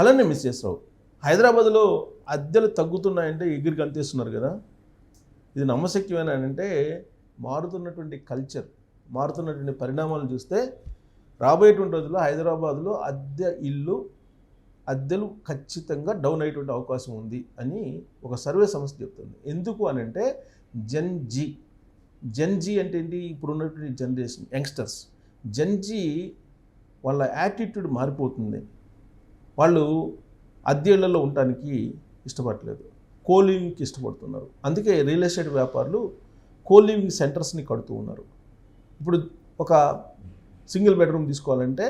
అలానే మిస్ చేస్తావు హైదరాబాద్లో అద్దెలు తగ్గుతున్నాయంటే ఎగిరి కనిపిస్తున్నారు కదా. ఇది నమ్మశక్యమేనా అంటే మారుతున్నటువంటి కల్చర్ మారుతున్నటువంటి పరిణామాలు చూస్తే రాబోయేటువంటి రోజుల్లో హైదరాబాద్లో అద్దె ఇల్లు అద్దెలు ఖచ్చితంగా డౌన్ అయ్యేటువంటి అవకాశం ఉంది అని ఒక సర్వే సంస్థ చెప్తుంది. ఎందుకు అని అంటే జెన్ జీ. జెన్ జీ అంటే ఏంటి? ఇప్పుడు ఉన్నటువంటి జనరేషన్ యంగ్స్టర్స్. జెన్ జీ వాళ్ళ యాటిట్యూడ్ మారిపోతుంది. వాళ్ళు అద్దెళ్ళలో ఉండటానికి ఇష్టపడలేదు కోలివింగ్కి ఇష్టపడుతున్నారు. అందుకే రియల్ ఎస్టేట్ వ్యాపారులు కోలివింగ్ సెంటర్స్ని కడుతూ ఉన్నారు. ఇప్పుడు ఒక సింగిల్ బెడ్రూమ్ తీసుకోవాలంటే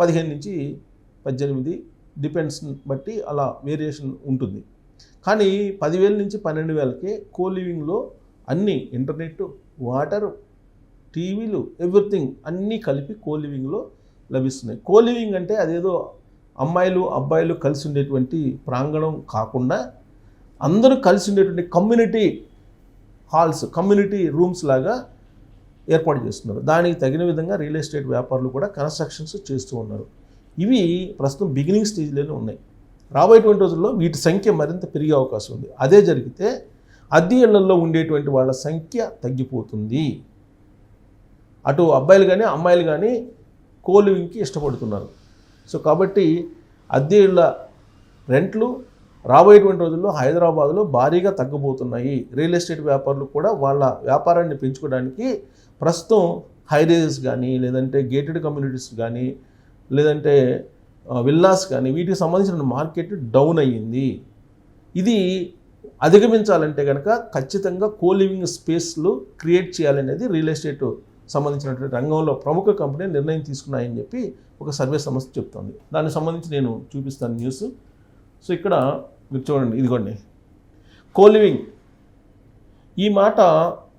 పదిహేను నుంచి పద్దెనిమిది డిపెండ్స్ బట్టి అలా వేరియేషన్ ఉంటుంది. కానీ పదివేల నుంచి పన్నెండు వేలకే కోలివింగ్లో అన్నీ ఇంటర్నెట్ వాటర్ టీవీలు ఎవ్రీథింగ్ అన్నీ కలిపి కోలివింగ్లో లభిస్తున్నాయి. కోలివింగ్ అంటే అదేదో అమ్మాయిలు అబ్బాయిలు కలిసి ఉండేటువంటి ప్రాంగణం కాకుండా అందరూ కలిసి ఉండేటువంటి కమ్యూనిటీ హాల్స్ కమ్యూనిటీ రూమ్స్ లాగా ఏర్పాటు చేస్తున్నారు. దానికి తగిన విధంగా రియల్ ఎస్టేట్ వ్యాపారులు కూడా కన్స్ట్రక్షన్స్ చేస్తూ ఉన్నారు. ఇవి ప్రస్తుతం బిగినింగ్ స్టేజ్లోనే ఉన్నాయి. రాబోయేటువంటి రోజుల్లో వీటి సంఖ్య మరింత పెరిగే అవకాశం ఉంది. అదే జరిగితే అద్దె ఇళ్ళలో ఉండేటువంటి వాళ్ళ సంఖ్య తగ్గిపోతుంది. అటు అబ్బాయిలు కానీ అమ్మాయిలు కానీ కోలివింగ్కి ఇష్టపడుతున్నారు. సో కాబట్టి అద్దె ఇళ్ళ రెంట్లు రాబోయేటువంటి రోజుల్లో హైదరాబాద్లో భారీగా తగ్గబోతున్నాయి. రియల్ ఎస్టేట్ వ్యాపారులు కూడా వాళ్ళ వ్యాపారాన్ని పెంచుకోవడానికి ప్రస్తుతం హైరేజెస్ కానీ లేదంటే గేటెడ్ కమ్యూనిటీస్ కానీ లేదంటే విల్లాస్ కానీ వీటికి సంబంధించిన మార్కెట్ డౌన్ అయ్యింది. ఇది అధిగమించాలంటే కనుక ఖచ్చితంగా కోలివింగ్ స్పేస్లు క్రియేట్ చేయాలనేది రియల్ ఎస్టేట్ సంబంధించినటువంటి రంగంలో ప్రముఖ కంపెనీ నిర్ణయం తీసుకున్నాయని చెప్పి ఒక సర్వే సంస్థ చెప్తోంది. దానికి సంబంధించి నేను చూపిస్తాను న్యూస్. సో ఇక్కడ మీరు చూడండి ఇదిగోండి. కోలివింగ్ ఈ మాట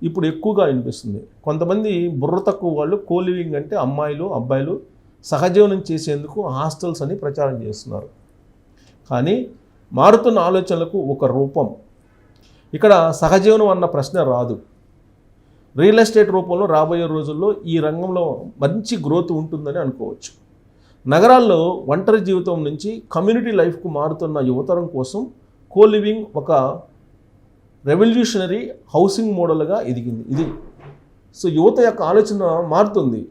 ఇప్పుడు ఎక్కువగా వినిపిస్తుంది. కొంతమంది బుర్ర తక్కువ వాళ్ళు కోలివింగ్ అంటే అమ్మాయిలు అబ్బాయిలు సహజీవనం చేసేందుకు హాస్టల్స్ అని ప్రచారం చేస్తున్నారు. కానీ మారుతున్న ఆలోచనలకు ఒక రూపం. ఇక్కడ సహజీవనం అన్న ప్రశ్న రాదు. రియల్ ఎస్టేట్ రూపంలో రాబోయే రోజుల్లో ఈ రంగంలో మంచి గ్రోత్ ఉంటుందని అనుకోవచ్చు. నగరాల్లో ఒంటరి జీవితం నుంచి కమ్యూనిటీ లైఫ్కు మారుతున్న యువతరం కోసం కో లివింగ్ ఒక రెవల్యూషనరీ హౌసింగ్ మోడల్గా ఎదిగింది. ఇది. సో యువత యొక్క ఆలోచన మారుతుంది.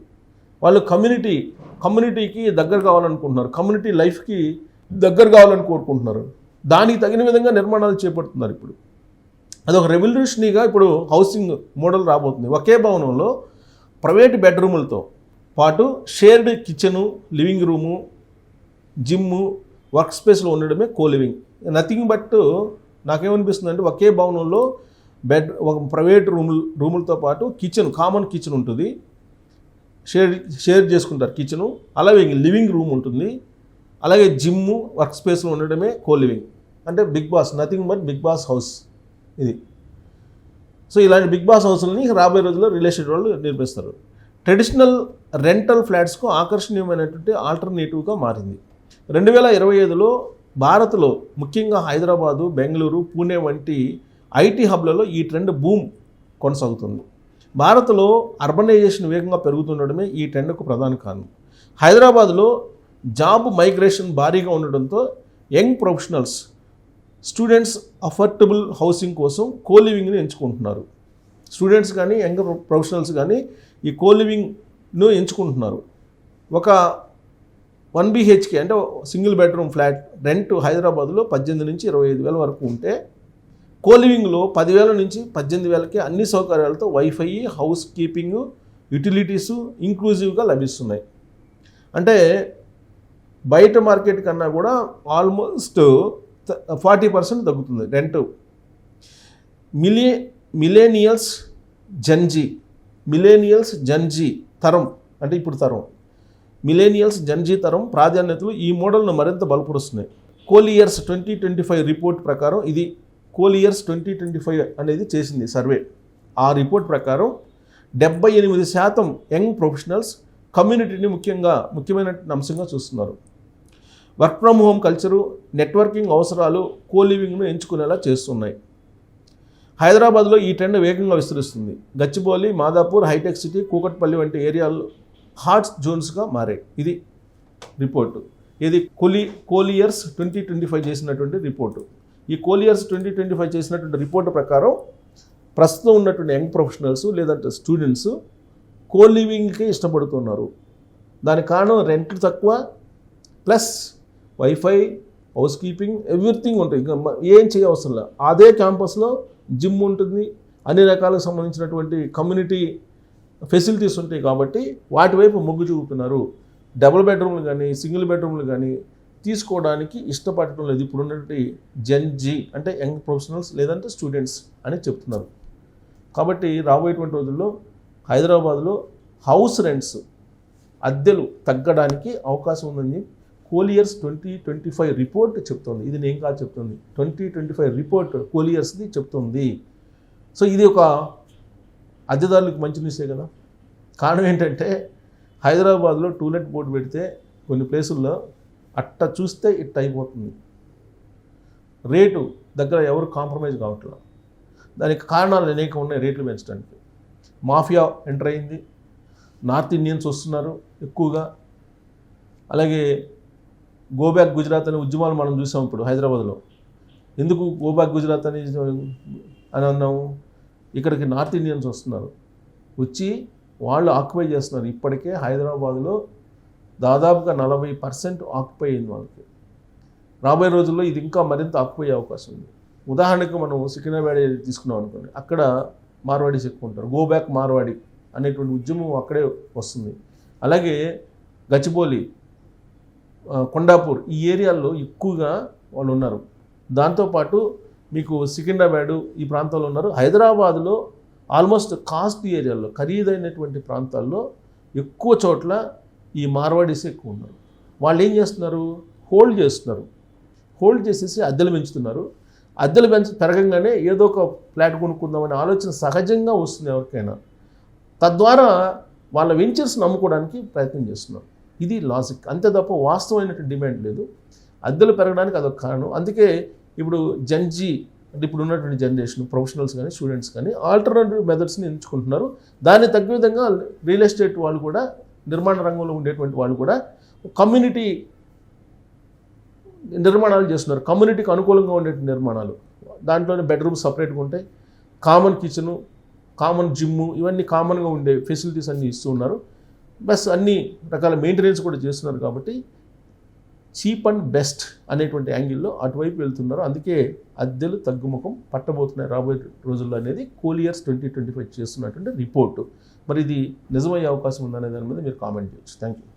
వాళ్ళు కమ్యూనిటీ కమ్యూనిటీకి దగ్గర కావాలనుకుంటున్నారు. కమ్యూనిటీ లైఫ్కి దగ్గర కావాలని కోరుకుంటున్నారు. దానికి తగిన విధంగా నిర్మాణాలు చేపడుతున్నారు ఇప్పుడు. అదొక రెవల్యూషనరీగా ఇప్పుడు హౌసింగ్ మోడల్ రాబోతుంది. ఒకే భవనంలో ప్రైవేట్ బెడ్రూములతో పాటు shared kitchen living room gym work స్పేస్లో ఉండడమే కో లివింగ్ నథింగ్ బట్ నాకేమనిపిస్తుంది అంటే ఒకే భవనంలో బెడ్ ఒక ప్రైవేట్ రూములు రూములతో పాటు కిచెన్ కామన్ కిచెన్ ఉంటుంది. షేర్ షేర్ చేసుకుంటారు కిచెను అలాగే లివింగ్ రూమ్ ఉంటుంది. అలాగే జిమ్ము వర్క్ స్పేస్లో ఉండడమే కో లివింగ్ అంటే Bigg Boss nothing but Bigg Boss house ఇది. సో ఇలాంటి బిగ్ బాస్ హౌస్లని రాబోయే రోజుల్లో రియల్ ఎస్టేట్ వాళ్ళు నిర్మిస్తారు. ట్రెడిషనల్ రెంటల్ ఫ్లాట్స్కు ఆకర్షణీయమైనటువంటి ఆల్టర్నేటివ్గా మారింది. రెండు వేల ఇరవై ఐదులో భారత్లో ముఖ్యంగా హైదరాబాదు బెంగళూరు పూణే వంటి ఐటీ హబ్లలో ఈ ట్రెండ్ బూమ్ కొనసాగుతుంది. భారత్లో అర్బనైజేషన్ వేగంగా పెరుగుతుండడమే ఈ ట్రెండ్కు ప్రధాన కారణం. హైదరాబాద్లో జాబ్ మైగ్రేషన్ భారీగా ఉండడంతో young professionals students affordable housing కోసం కోలివింగ్ని ఎంచుకుంటున్నారు. స్టూడెంట్స్ కానీ యంగ్ ప్రొఫెషనల్స్ కానీ ఈ కోలివింగ్ను ఎంచుకుంటున్నారు. ఒక వన్ బీహెచ్కే అంటే సింగిల్ బెడ్రూమ్ ఫ్లాట్ రెంట్ హైదరాబాద్లో పద్దెనిమిది నుంచి ఇరవై ఐదు వేల వరకు ఉంటే కోలివింగ్లో పదివేల నుంచి పద్దెనిమిది వేలకి అన్ని సౌకర్యాలతో వైఫై హౌస్ కీపింగ్ యుటిలిటీస్ ఇంక్లూజివ్గా లభిస్తున్నాయి. అంటే బయట మార్కెట్ కన్నా కూడా ఆల్మోస్ట్ ఫార్టీ పర్సెంట్ తగ్గుతుంది. Rent. Milei millennials Gen Z millennials Gen Z తరం. అంటే ఇప్పుడు తరం. మిలేనియల్స్ జన్జీ తరం ప్రాధాన్యతలు ఈ మోడల్ను మరింత బలపరుస్తున్నాయి. Colliers twenty twenty five report ప్రకారం ఇది కోలియర్స్ ట్వంటీ ట్వంటీ ఫైవ్ అనేది చేసింది సర్వే. ఆ రిపోర్ట్ ప్రకారం డెబ్బై ఎనిమిది శాతం యంగ్ ప్రొఫెషనల్స్ కమ్యూనిటీని ముఖ్యంగా ముఖ్యమైన అంశంగా చూస్తున్నారు. Work from home culture networking అవసరాలు కోలివింగ్ను ఎంచుకునేలా చేస్తున్నాయి. హైదరాబాద్లో ఈ ట్రెండ్ వేగంగా విస్తరిస్తుంది. గచ్చిబౌలి మాదాపూర్ హైటెక్ సిటీ కూకట్పల్లి వంటి ఏరియాలు హాట్ జోన్స్గా మారాయి. ఇది రిపోర్టు. ఇది కోలి కోలియర్స్ ట్వంటీ ట్వంటీ ఫైవ్ చేసినటువంటి రిపోర్టు. ఈ కోలియర్స్ ట్వంటీ ట్వంటీ ఫైవ్ చేసినటువంటి రిపోర్టు ప్రకారం ప్రస్తుతం ఉన్నటువంటి యంగ్ ప్రొఫెషనల్స్ లేదంటే స్టూడెంట్స్ కోలివింగ్కే ఇష్టపడుతున్నారు. దానికి కారణం రెంట్ తక్కువ plus wifi house keeping everything ఉంటుంది. ఇంకా ఏం చేయవసరం లేదు అదే క్యాంపస్లో జిమ్ ఉంటుంది. అన్ని రకాలకు సంబంధించినటువంటి కమ్యూనిటీ ఫెసిలిటీస్ ఉంటాయి కాబట్టి వాటి వైపు మొగ్గు చూపుతున్నారు. డబుల్ బెడ్రూమ్లు కానీ సింగిల్ బెడ్రూమ్లు కానీ తీసుకోవడానికి ఇష్టపడటం లేదు. ఇప్పుడు ఉన్నటువంటి జెన్ జీ అంటే యంగ్ ప్రొఫెషనల్స్ లేదంటే స్టూడెంట్స్ అని చెప్తున్నారు. కాబట్టి రాబోయేటువంటి రోజుల్లో హైదరాబాద్లో హౌస్ రెంట్స్ అద్దెలు తగ్గడానికి అవకాశం ఉందని Colliers twenty twenty five report చెప్తుంది. ఇది నేను కాదు చెప్తుంది. ట్వంటీ ట్వంటీ ఫైవ్ రిపోర్ట్ కోలియర్స్ది చెప్తుంది. సో ఇది ఒక అద్దెదారులకు మంచి న్యూసే కదా? కారణం ఏంటంటే హైదరాబాద్లో టూలెట్ బోర్డు పెడితే కొన్ని ప్లేసుల్లో అట్ట చూస్తే ఇట్ట అయిపోతుంది. రేటు దగ్గర ఎవరు కాంప్రమైజ్ కావట్లేదు దానికి కారణాలు అనేక ఉన్నాయి రేట్లు పెంచడానికి. మాఫియా ఎంటర్ అయింది. నార్త్ ఇండియన్స్ వస్తున్నారు ఎక్కువగా. అలాగే గోబ్యాక్ గుజరాత్ అనే ఉద్యమాలు మనం చూసాం ఇప్పుడు హైదరాబాద్లో. ఎందుకు గోబ్యాక్ గుజరాత్ అని అని అన్నాము ఇక్కడికి నార్త్ ఇండియన్స్ వస్తున్నారు. వచ్చి వాళ్ళు ఆక్యుపై చేస్తున్నారు. ఇప్పటికే హైదరాబాద్లో దాదాపుగా నలభై పర్సెంట్ ఆక్యుపై అయింది వాళ్ళకి. రాబోయే రోజుల్లో ఇది ఇంకా మరింత ఆక్యుపై అవకాశం ఉంది. ఉదాహరణకు మనం సికింద్రాబాద్ తీసుకున్నాం అనుకోండి. అక్కడ మార్వాడీస్ ఎక్కువ ఉంటారు. గో బ్యాక్ మార్వాడి అనేటువంటి ఉద్యమం అక్కడే వస్తుంది. అలాగే గచ్చిబౌలి కొండాపూర్ ఈ ఏరియాల్లో ఎక్కువగా వాళ్ళు ఉన్నారు. దాంతోపాటు మీకు సికింద్రాబాదు ఈ ప్రాంతాల్లో ఉన్నారు. హైదరాబాద్లో ఆల్మోస్ట్ కాస్ట్ ఏరియాల్లో ఖరీదైనటువంటి ప్రాంతాల్లో ఎక్కువ చోట్ల ఈ మార్వాడీస్ ఎక్కువ ఉన్నారు. వాళ్ళు ఏం చేస్తున్నారు? హోల్డ్ చేస్తున్నారు. హోల్డ్ చేసేసి అద్దెలు పెంచుతున్నారు. అద్దెలు పెంచ పెరగంగానే ఏదో ఒక ఫ్లాట్ కొనుక్కుందామనే ఆలోచన సహజంగా వస్తుంది ఎవరికైనా. తద్వారా వాళ్ళ వెంచర్స్ని నమ్ముకోవడానికి ప్రయత్నం చేస్తున్నారు. ఇది లాజిక్. అంతే తప్ప వాస్తవమైనటువంటి డిమాండ్ లేదు. అద్దెలు పెరగడానికి అదొక కారణం. అందుకే ఇప్పుడు జన్జీ అంటే ఇప్పుడు ఉన్నటువంటి జనరేషన్ ప్రొఫెషనల్స్ కానీ స్టూడెంట్స్ కానీ ఆల్టర్నేటివ్ మెథడ్స్ని ఎంచుకుంటున్నారు. దాన్ని తగ్గ విధంగా రియల్ ఎస్టేట్ వాళ్ళు కూడా నిర్మాణ రంగంలో ఉండేటువంటి వాళ్ళు కూడా కమ్యూనిటీ నిర్మాణాలు చేస్తున్నారు. కమ్యూనిటీకి అనుకూలంగా ఉండే నిర్మాణాలు. దాంట్లోనే బెడ్రూమ్ సపరేట్గా ఉంటాయి. కామన్ కిచెను కామన్ జిమ్ ఇవన్నీ కామన్గా ఉండే ఫెసిలిటీస్ అన్నీ ఇస్తూ ఉన్నారు. ప్లస్ అన్ని రకాల మెయింటెనెన్స్ కూడా చేస్తున్నారు కాబట్టి చీప్ అండ్ బెస్ట్ అనేటువంటి యాంగిల్లో అటువైపు వెళ్తున్నారు. అందుకే అద్దెలు తగ్గుముఖం పట్టబోతున్నాయి రాబోయే రోజుల్లో అనేది కోలియర్స్ ట్వంటీ ట్వంటీ ఫైవ్ చేస్తున్నటువంటి రిపోర్టు. మరి ఇది నిజమయ్యే అవకాశం ఉందనే దాని మీద మీరు కామెంట్ చేయొచ్చు. Thank you